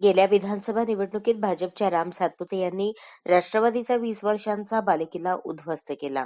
गेल्या विधानसभा निवडणुकीत भाजपच्या राम सातपुते यांनी राष्ट्रवादीचा वीस वर्षांचा बालेकिल्ला उद्ध्वस्त केला.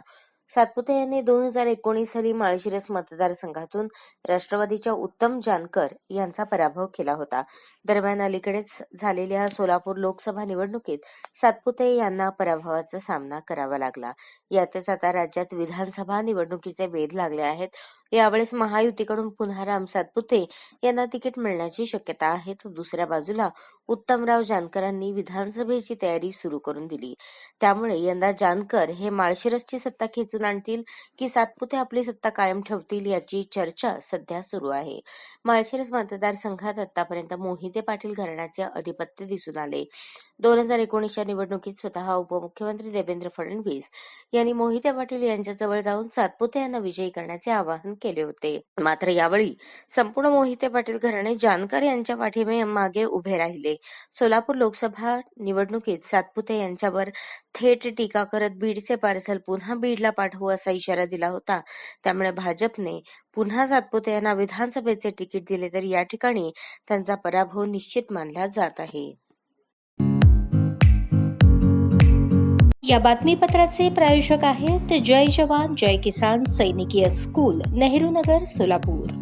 सातपुते यांनी दोन हजार एकोणीस साली माळशिरस मतदारसंघातून राष्ट्रवादीच्या उत्तम जानकर यांचा पराभव केला होता. दरम्यान अलीकडेच झालेल्या सोलापूर लोकसभा निवडणुकीत सातपुते यांना पराभवाचा सामना करावा लागला. यातच आता राज्यात विधानसभा निवडणुकीचे वेध लागले आहेत. यावेळेस महायुतीकडून पुन्हा राम सातपुते यांना तिकीट मिळण्याची शक्यता आहे. तर दुसऱ्या बाजूला उत्तमराव जानकरांनी विधानसभेची तयारी सुरू करून दिली. त्यामुळे यंदा जानकर हे माळशिरसची सत्ता खेचून आणतील की सातपुते आपली सत्ता कायम ठेवतील याची चर्चा सध्या सुरू आहे. माळशिरस मतदारसंघात आतापर्यंत मोहिते पाटील घराण्याचे अधिपत्य दिसून आले. दोन हजार एकोणीसच्या निवडणुकीत स्वतः उपमुख्यमंत्री देवेंद्र फडणवीस यांनी मोहिते पाटील यांच्याजवळ जाऊन सातपुते यांना विजयी करण्याचे आवाहन केले होते. मात्र यावेळी संपूर्ण मोहिते पाटील घराणे जानकर यांच्या पाठीमे मागे उभे राहिले. सोलापूर लोकसभा निवडणुकीत सातपुते यांच्यावर थेट टीका करत बीडचे पार्सल पुन्हा बीडला पाठवू असा इशारा दिला होता. त्यामुळे भाजपने पुन्हा सातपुते यांना विधानसभेचे तिकीट दिले तर या ठिकाणी त्यांचा पराभव निश्चित मानला जात आहे. या बातमीपत्राचे प्रायोजक आहेत जय जवान जय किसान सैनिकीय स्कूल नेहरू नगर सोलापूर.